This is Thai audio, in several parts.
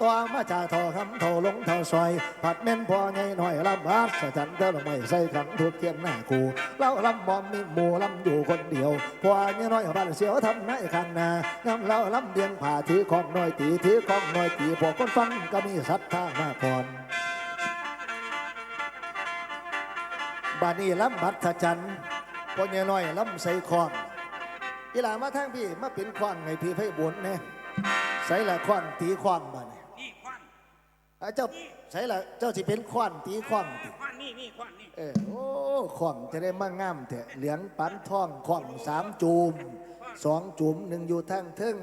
ตัวมาจากทอคำโทลงเท่าซอย ผัดแม่นพอไงหน่อยลำบาดสะจันเตอร์ไม่ใส่ขันทุกเทียนหน้ากูเล่าลำบอมมีหมูลำอยู่คนเดียวพอไงหน้อยบ้านเสียวทำนายข้างหน้ำเล่าลำเดียงผ่าถือของหน้อยตีถือของหน้อยตีพวกคนฟังก็มีศรัทธามาก่อนบานี้ลำบัดสะจันพอไงหน้อยลำใส่คองอีหลามาทางพี่มาเป็นควางไงพี่ไพ่บุญเนี่ยใส่ละควางตีควางบ้านี่นี่ควัน อะเจ้าใส่ละเจ้าสิเป็นควานตีควางติควันนี่นี่ควันนี่เออโอ้ควางจะได้มางามเถอะเหลืองปันทองควางสามจูมสองจูมหนึ่งอยู่ทางเทึ่ง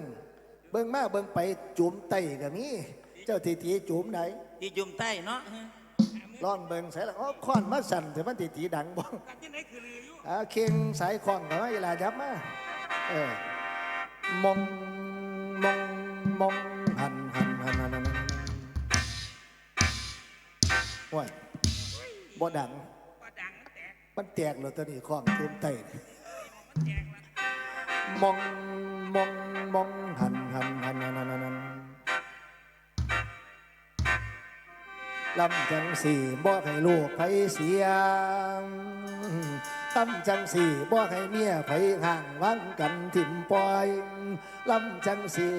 เบิ่งมาเบิ่งไปจูมไต้ก็มีเจ้าทีทีจูมไหนที่จุ่มใต้เนาะลองเบิ่งใส่ละอ๋อควานมาสั่นแต่มันทีทีดังบ่กันที่ไหนคือลืออยู่อาเคียงสายควางกับว่าเวลาจับมาเออมองมองมองหันหันหันหันหันหัน โอ้ยบ่ดังว่ดังมันแตกมันแตกเลยตัวนี้ควางจูมไต้นี่มันแตกละมองมองมองหันหันหันหันหันหันหันลำจังสี่บอให้ลูกไผเสียงลำจังสี่บอให้เมียไผห่างวังกันถิ่มปล่อยลำจังสี่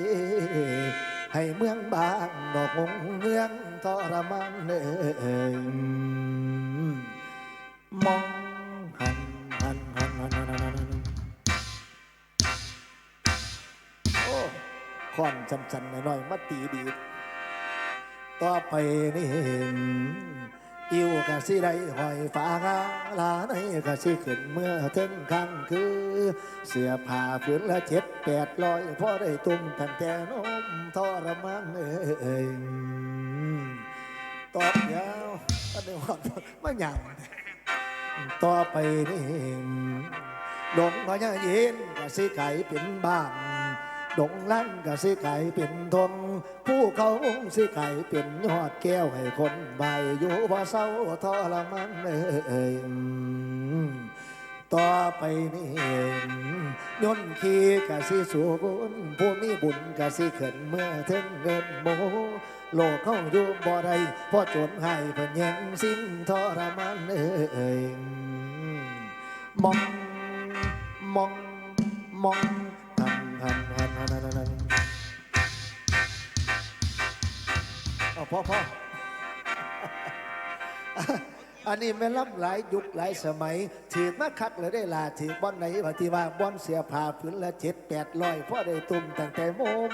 ให้เมืองบางดอกงเมืองทรมานเอ่ยมองหันหันหันหันหันหันหันโอ้ค่อนจำจันหน่อยมาตีดีต่อไปนี่ อิวกะสิได้หอยฟ้างาลาในกะสิขึ้นเมื่อถึงครั้งคือ เสื้อผ้าผืนละเจ็ดแปดร้อยพอได้ตุ้มตั้งแต่นมทรมานเอ้ยตอบยาวอันนี้ว่าไม่หยาบต่อไปนี่ดงพญาเย็นกะสิไก่เป็นบ้าน ดงลั่นกสิไก่เป็นทงผู้เขาสิไก่เป็นยอดแก้วให้คนใบอยู่บ่เศร้าทรมานเอ่ยต่อไปนี่ย่นขี้กสิสูบุญผู้มีบุญกะสิเขินเมื่อถึงเงินโมโลกเขาอยู่บ่ได้เพราะจนให้เพิ่นแย่งสิ้นทรมานเอ่ยมองมองมอง หันหันหันหันหันหันเอาพ่อพ่ออันนี้แม่ล่ำหลายยุคหลายสมัยถือมาคักเลยได้ลาถือบ่อนไหนปฏิว่าบ่อนเสียผ่าผืนละเจ็ดแปดร้อยพ่อได้ตุ่มตั้งแต่มุม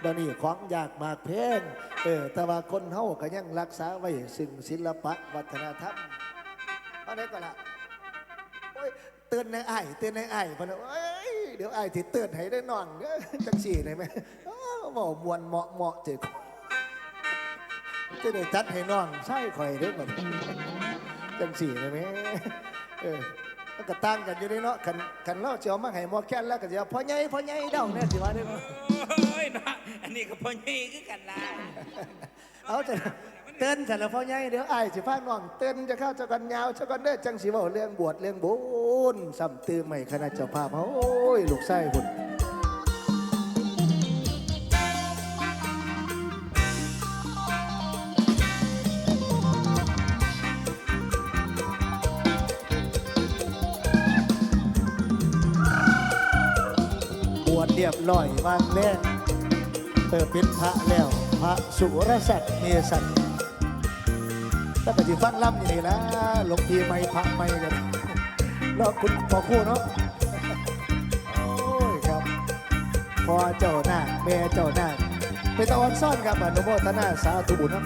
เดี๋ยวนี้ของยากมากเพงเออ แต่ว่าคนเฮาก็ยังรักษาไว้ซึ่งศิลปะวัฒนธรรมอันนี้ก็ละโอ้ยเตือนในไอ้เตือนในไอ้พนะเอ้ย ดี๋ยวไอ้ายที่เตือนให้ได้นอนเด้อจังสี่ได้ไหมอ้าวบอกมวนเหมาะเหมาะเจ็จะได้จัดให้นอนใช่คอยเด้อก่อนจังสี่ได้ไหมเออมันก็ตั้งกันอยู่ได้เนาะขันขันเล่าเจียวมาให้หมอแค้นแล้วก็จะพ่อใหญ่พ่อใหญ่เด้าเนี่ยสิว่าได้อโอ้ยเนาะอันนี้ก็พ่อใหญ่คือกันล่ะเอาจะ เต้นแต่ละพ่อใหญ่เดี๋ยวไอ้ายสิพาน้องเต้นจะเข้าเจะกันยาวเจะกันเด้อจังสิเว่าเรื่องบวชเรื่องบุญซ้ำตื้อใหม่คณะเจ้าภาพโอ้ยลูกไส้บุญบวชเรียบร้อยวันแรกเออเป็นพระแล้ว พระสุรสัตว์เมสัตว์ ก็ที่ฟังล่ำอย่นี้นะหลวงพี่ไม่พระไม่กันแล้วคุณพอคู่เนาะโอ้ยครับพ่อเจ้าหน้าแม่เจ้าหน้าคเป็นตะวันซ่อนครับอนุโมทนาสาธุบุญนะ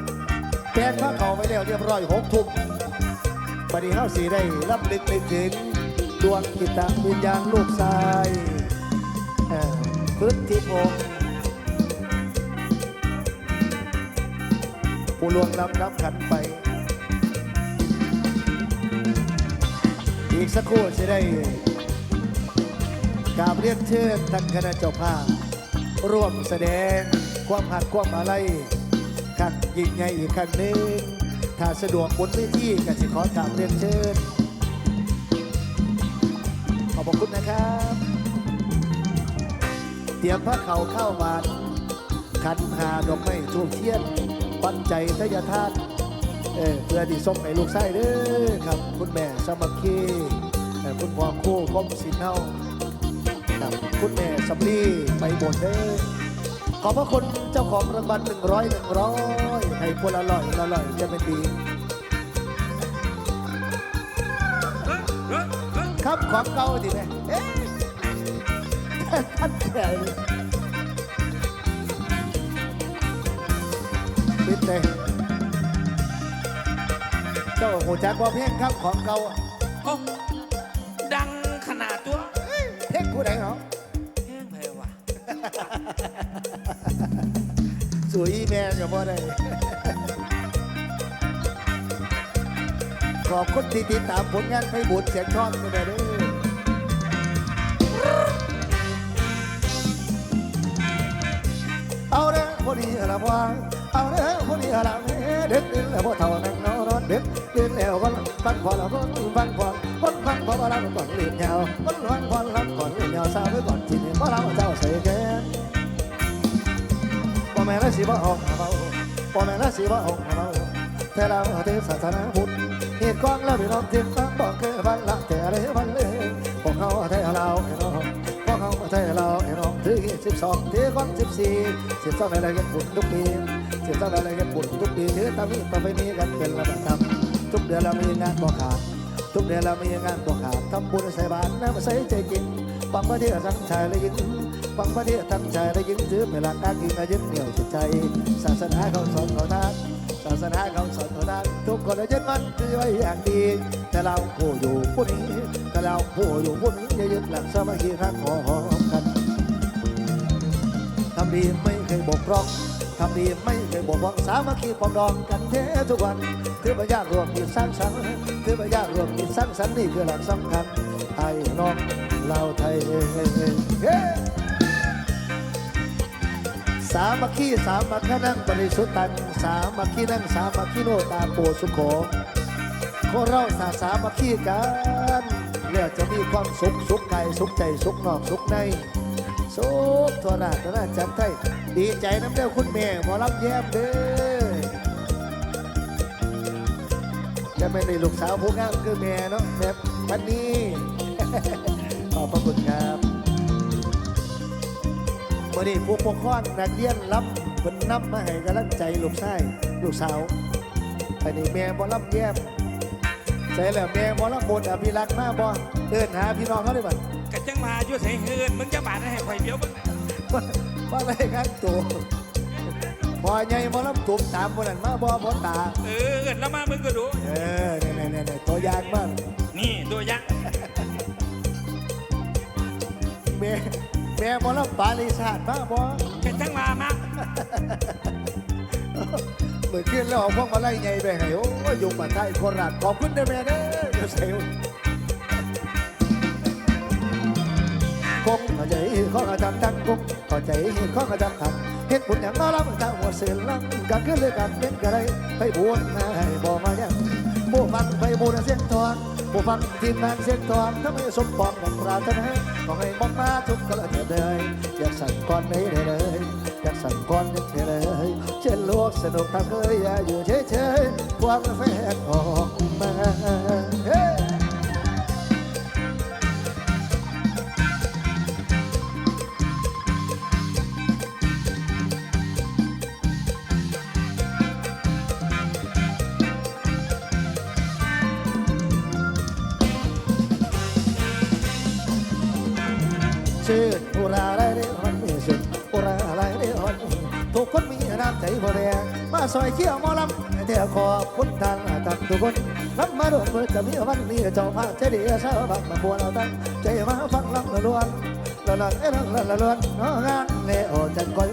แปลงพระเขาไปแล้วเรียบร้อยหกทุ่มปฏิเข้าสีได้รับลึกลึกถึงดวงกิตวิญญาณลูกชายเออพื้นที่พงศ์ผู้ลวงรับรับขันไป อีกสักครู่จะได้กราบเรียนเชิญทานคณะเจ้าภาพร่วมแสดงความหักความอะไรขันยิ่งใหญ่อีกขันหนึ่งถ้าสะดวกบนเวทีก็จะขอกราบเรียนเชิญ ขอบคุณนะครับ เตรียมพระเขาเข้าบาทขขันหาดอกไม้ทูบเทียนปันใจทยทาน เออเพื่อที่ส่งให้ลูกไส้เด้อครับคุณแม่สมัคคีเอ่คุณพ่อคู่ก้มสินเฮาครับคุณแม่สำลีไปบนเด้อขอบพระคุณเจ้าของรางวัลหนึ่งร้อยหนึ่งร้อยให้พลอร่อยละร่อยจะเป็นดีครับของเก่าดิแม่เอ๊ะท่านแก่เลยปิดเลย เจ้าหูจักว่าเพลงครับของเก่าอะโอ้ดังขนาดตัวเพลงผู้ใดเหรอแห้งเพลว่ะสวยอีแม่อย่าบ่ได้ ขอบคุณที่ติดตามผลงานให้บุญเสียงทองกันเลยเด้อเอาเด้อพอดีละว่าเอาเด้อพอดีละเด็ดเด็ดแล้วพอเท่านั้นนอนเด็ด วก็ฟังพอละก็ฟังพอคนฟังพอละก่อนเลียนยาวคนฟังพอละก่อนเลียนยาวสาวไว้ก่อนทีนี้พอเราเจ้าใส่แกพ่อแม่ละสิบ่ออกมาเบาพ่อแม่ละสิบ่ออกมาเบาแต่เราเทศศาสนาพุทธเหตุกองแล้วพี่น้องเทียนฟังบอกเคยฟังละแต่อะไรวันเลยพวกเขาไทยเราไอ้น้องพวกเขาไทยเราไอ้น้องถือสิบสองถือก้อนสิบสี่สิบสองอะไรกันบุญทุกปีสิบสองอะไรกันบุญทุกปีถือตามนี้ต่อไปนี้กันเป็นระดับธรรม ทุกเดือนเรามีงานบ่ขาดทุกเดือนเรามีงานบ่ขาดทำบุญใส่บาตรน้ำใส่ใจจริงฟังประเทศทั้งชายและหญิงฟังประเทศทั้งชายและหญิงถือเป็นหลักการกินอายึดเหนี่ยวจิตใจ ศาสนาเขาสอนเขาทาศาสนาเขาสอนเขาทาทุกคนยึดมันคือไว้อย่างดี แต่เราผู้อยู่ผู้นี้แต่เราผู้อยู่ผู้นี้อย่ายึดหลักสามัคคีรักขอมกันทำดีไม่เคยบกพร่อง ทำดีไม่เคยบกพร่องสามัคคีปรองดองกันแท้ทุกวันถือประญาติรวมกินสร้างสรรค์ถือประญาติรวมกินสร้างสรรค์นี่คือหลักสำคัญไทยน้องเราไทยเฮ้สามัคคีสามัคคีนั่งบริสุทธิ์ตังสามัคคีนั่งสามัคคีโนตาโปสุโขคเราสาสามัคคีกันแล้วจะมีความสุขสุขกายสุขใจสุขนอกสุขใน สุขทั่วหน้าทั่วหน้าจัดไทยดีใจน้ำเด้อคุณแม่หมอลำแย้มเด้อจะไม่ได้ลูกสาวผู้งามคือแม่เนาะแบบพันนี้ขอบพระคุณครับมื่อนี้ผู้ปกครองนักเรียนรับเป็นนำมาให้กำลังใจลูกชายลูกสาวอันนี้แม่บอลำแย้ม ใช่แล้วแม่บอลำบนอภิรักษ์มาบ่เดินหาพี่น้องเขาได้บ่กะจังมาอยู่ใส่เฮือนมึงจะบาดให้ไฟเบี้ยวมึงว่าอะไรกันตัวพอใหญ่บอลำตุ่มตามบนนั้นมาบ่บอตา เออเอินแล้วมามึงก็ดู เออเนี่ยเนี่ยเนี่ยตัวอย่างบ้างนี่ตัวยักษ์แม่แม่บอลำปาลิชาติมาบ่กะจังมามา เหมือนขึ้นแล้วเอาพวกมาไล่ไงไปให้โอ้ยยุงมาไทยโคราชขอบคุณเด้อแม่เด้อเดี๋ยวเซลคงเข้าใจข้อกระทำทั้งคงเข้าใจข้อกระทำทั้งเฮ็ดบุญอย่างน้อรับจาหัวเสือลังกันขึ้นเลยกันเป็นกระไรไปบวนให้บอกมายัง ผู้ฟังไปบูนเสียงทองผู้ฟังทีมงานเสียงทองถ้าไม่สมปองกับปรารถนาขอให้มองมาทุกกระเถิดเลยอยากสั่งก่อนได้เลยอยากสั่งก่อนได้เลยเช่นโลกสนุกทำเคยอย่าอยู่เฉยๆความแฟนออกมา ทุกคนมีน้ำใจพอแดงมาซอยเขี้ยวมอลำเดี๋ยวขอบคุณทางทางทุกคนรับมาร่วมมือจะมีวันนี้เจ้าพระเจดีย์ชาวบ้านมาบัวเราตั้งใจมาฟังลำละล้วนละล้วนเอ้ละละละล้วนน้องงานเลโอจันก้อย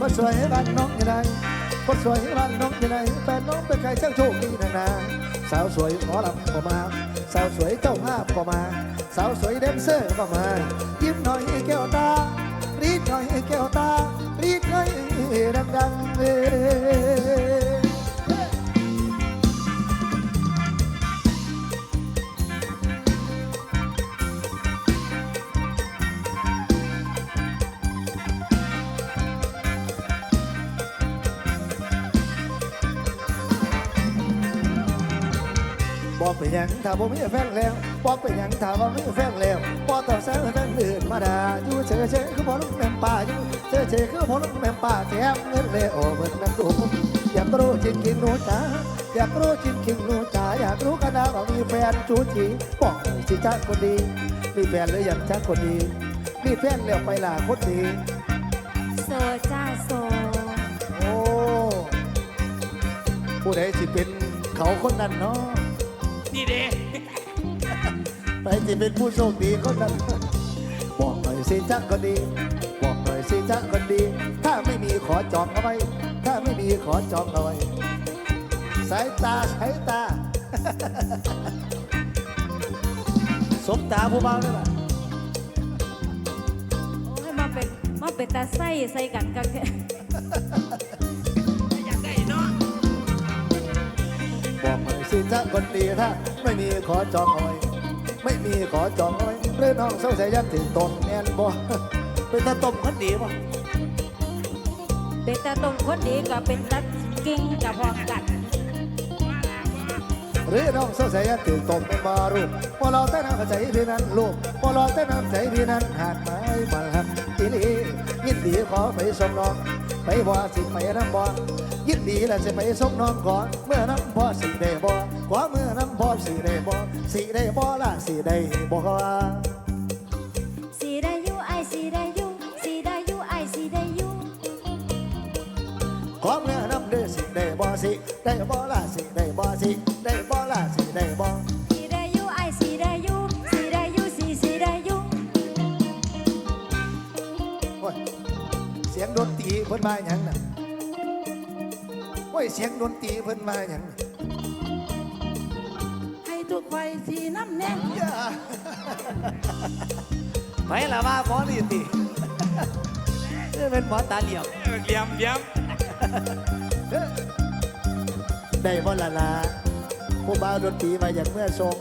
มาสวยบ้านน้องยังไงคนสวยบ้านน้องยังไงแฟนน้องเป็นใครช่างโชคดีนานาสาวสวยหมอลำก็มาสาวสวยเจ้าภาพก็มา สาวสวยแดนเซอร์ก็มา ยิ้มหน่อยแก้วตารีดหน่อยแก้วตา บอกเป็นหยังถ้าบ่มีแฟนแล้วบอกเป็นหยังถ้าบ่มีแฟนแล้วบ่ต้อแซงแฟนอื่นมาด่าอยู่เฉยเฉยๆคือบ่ลุกแม่ป่าอยู่เฉยเฉยๆคือบ่ลุกแม่ป่าแถมเงินเลยโอ้เบิ่นนั่นดูอยากรู้จริงจริงหนูจ๋าอยากรู้จริงจริงหนูจ๋าอยากรู้กันนะว่ามีแฟนจูจีบอกหน่อยสิจ้าคนดี มีแฟนหรือยังจ้าคนดี มีแฟนแล้วไปล่ะคนดีโซจ้าโซโอ้ผู้ใดสิเป็นเขาคนนั้นเนาะ ไปสิเป็นผู้โชคดีคนนั้นบอกหน่อยสิจ้าคนดี บอกหน่อยสิจ้าคนดี ถ้าไม่มีขอจองเอาไว้ ถ้าไม่มีขอจองเอาไว้ สายตาสายตาสบตาผู้เบาเลยล่ะโอ้ยมาเป็นมาเป็นตาไส้ใส่กันกันแค่อยากได้เนาะบอกหน่อยสิจ้าคนดีถ้าไม่มีขอจองเอาไว้ ไม่มีขอจองเอาไว้หรือน้องเศร้าใจยัดถึงตนแน่นบ่เป็นตาตบคนดีบ่เป็นตาตรงคนดีก็เป็นตากิ่งกับพร้อมกันหรือน้องเศร้าใจยัดถึงตนเป็นมารูปพอเราแต่น้ำใจพี่นั้นลูกพอเราแต่น้ำใจพี่นั้นหากไม้มาหักอีหลียินดีขอไปส่งน้องไปบ่สิไปน้ำบ่ยินดีและจะไปส่งน้องก่อนเมื่อน้ำบ่สิได้บ่ขอเมื่อน้ำบ่สิได้บ่ สิได้บ่ล่ะสิได้บ่สีได้อยูไอสีได้อยูสีได้อยูไอสีได้อยูขอเมื่อน้ำเด้อสิได้บ่สิได้บ่ล่ะสิได้บ่สิได้บ่ล่ะสิได้บ่สีได้อยู่ไอสีได้อยู่สีได้อยู่สีสีได้อยู่โอ้ยเสียงดนตรีเพิ่นมาหยังน่ะโอ้ยเสียงดนตรีเพิ่นมาหยังน่ะ ให้ทุกไฟสีน้ำแน่อย่าไปละว่าหมอนี่ตินี่เป็นหมอตาเหลี่ยมเออเหลี่ยมเหลี่ยมได้บ่ละลาผู้บ่าวดนตรีมาอย่างเมื่อทรง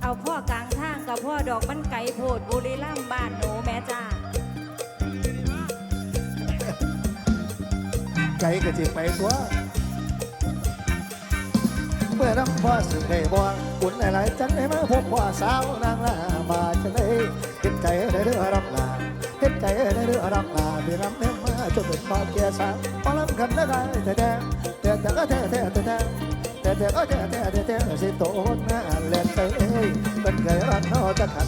เอาพ่อกลางทางกับพ่อดอกมันไก่โพดบุรีรัมย์บ้านหนูแม่จ้าใจก็จิไปตัว เมื่อน้ำพ่อสิได้บ่อุ่นหลายๆจังได้มาพบพ่อสาวนางลามาจะได้เห็นใจได้เรื่องรับลาเห็นใจได้เรื่องรับลามีน้ำเนื้อมาจนเป็นพ่อแก่สาวพอลำกันได้แต่แต่แต่แต่ก็แต่แต่แต่แต่แต่แต่ก็แต่แต่แต่แต่สิโตหน้าเล่นไปเอ้ยเป็นไงรักนอจะขัด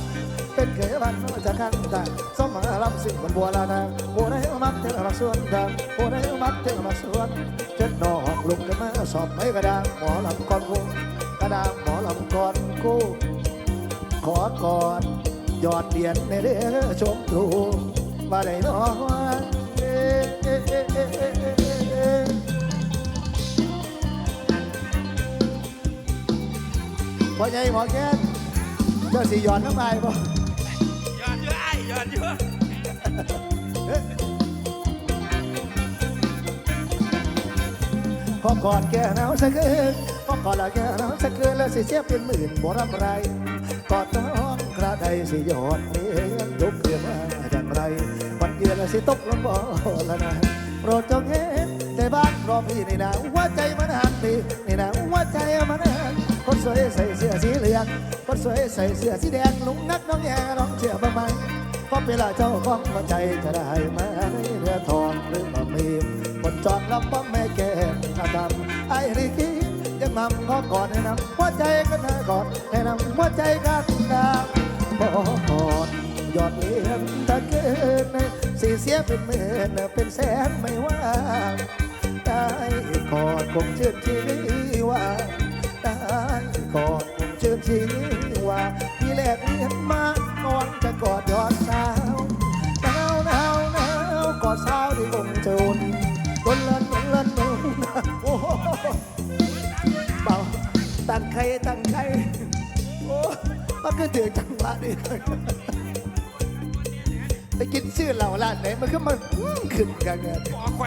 เป็นเกวันจะกันตาสมมาลำสิ่งบนบัวลานาโอ้ได้มักเทมาสวนดาโอ้ได้มักเทมาสวนเจ็ดนอกลุกกันมาสอบไม่กระดางหมอลำก่อนวงกระดางหมอลำก่อนกู้ขอก่อดยอดเดียนในเรือชมตรูมาได้น้องเอ๊ะเอ๊ะเอ๊ะเอ๊ะเอ๊ะเอ๊ะเอ๊ะพ่อใหญ่หมอแก้นเจ้าสิหยอดน้ำลายบ่ อะไอ้ยอดเยอะพอก่อนแก่หนาวสักเกินพอก่อนละแก่หนาวสักเกินแล้วสิเสียเป็นหมื่นบ่รำไรกอดน้องกระไดสิยอดเลี้ยงยกเรือมาอย่างไรวันเยือนละสิตกลงบ่ละนะโปรดจงเห็นใจบ้านรอพี่นี่นะหัวใจมันหันดีนี่นะหัวใจมันหันคนสวยใส่เสื้อสีเหลืองคนสวยใส่เสื้อสีแดงลุงนักน้องแย่น้องเชื่อบ้างไหม เพราะเวลาเจ้าของหัวใจจะได้มาในเรือทองหรือมามีคนจองลำบ้องแม่แก่อาดำไอ้ริกี้ยังนำงอก่อนให้นำหัวใจกันนะก่อนให้นำหัวใจกันดำบอกก่อนยอดเลี้ยงตะเกินสีเสียเป็นหมื่นเป็นแสนไม่ว่าได้กอดคงชื่นชีวิว่า มันก็ถือจังหวะนี่ไปกินชื่อเหล่าร้านไหนมันก็มาขึ้นกันเนี่ยหมอข่อย